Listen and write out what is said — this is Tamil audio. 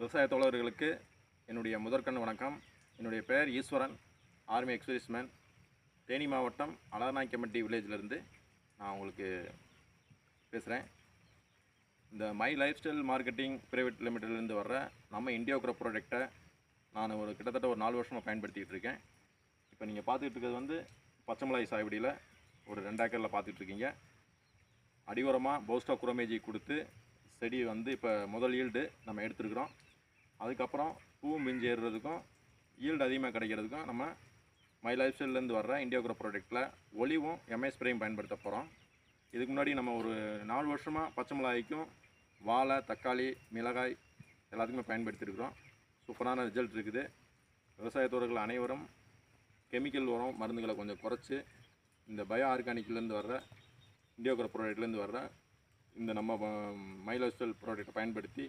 விவசாய தோழர்களுக்கு என்னுடைய முதற்கண் வணக்கம். என்னுடைய பெயர் ஈஸ்வரன். ஆர்மி எக்ஸர்வீஸ்மேன் தேனி மாவட்டம் அலர்நாய்க்கம்பட்டி வில்லேஜிலேருந்து நான் உங்களுக்கு பேசுகிறேன் இந்த my life style marketing private லிமிட்டட்லேருந்து வர்ற நம்ம இண்டியோக்ரோ ப்ராடக்ட்டை நான் ஒரு கிட்டத்தட்ட ஒரு நாலு வருஷமாக பயன்படுத்திகிட்டு இருக்கேன். இப்போ நீங்கள் பார்த்துக்கிட்டு இருக்கிறது வந்து பச்சை மிளகாய் சாகுபடியில் ஒரு ரெண்டு ஏக்கரில் பார்த்துட்ருக்கீங்க அடியோரமாக போஸ்டா குரோமேஜி கொடுத்து செடி வந்து இப்போ முதல் ஈல்டு நம்ம எடுத்துருக்குறோம். அதுக்கப்புறம் பூவும் மிஞ்சி ஏறுறதுக்கும் ஈல்டு அதிகமாக கிடைக்கிறதுக்கும் நம்ம மை லைஃப் ஸ்டைல்லேருந்து வர்ற இண்டியோக்ரோ ப்ராடக்ட்டில் ஒளிவும் எம்ஐ ஸ்ப்ரேயும் பயன்படுத்த போகிறோம் இதுக்கு முன்னாடி நம்ம ஒரு நாலு வருஷமாக பச்சை மிளகாய்க்கும் வாழை தக்காளி மிளகாய் எல்லாத்துக்குமே பயன்படுத்தியிருக்கிறோம் சூப்பரான ரிசல்ட் இருக்குது. விவசாயத்தோர்கள் அனைவரும் கெமிக்கல் உரம் மருந்துகளை கொஞ்சம் குறைச்சி இந்த பயோ ஆர்கானிக்லேருந்து வர்ற இண்டியோக்ரோ ப்ராடக்ட்லேருந்து வர்ற இந்த நம்ம மைலோஸ்டல் ப்ராடக்ட்டை பயன்படுத்தி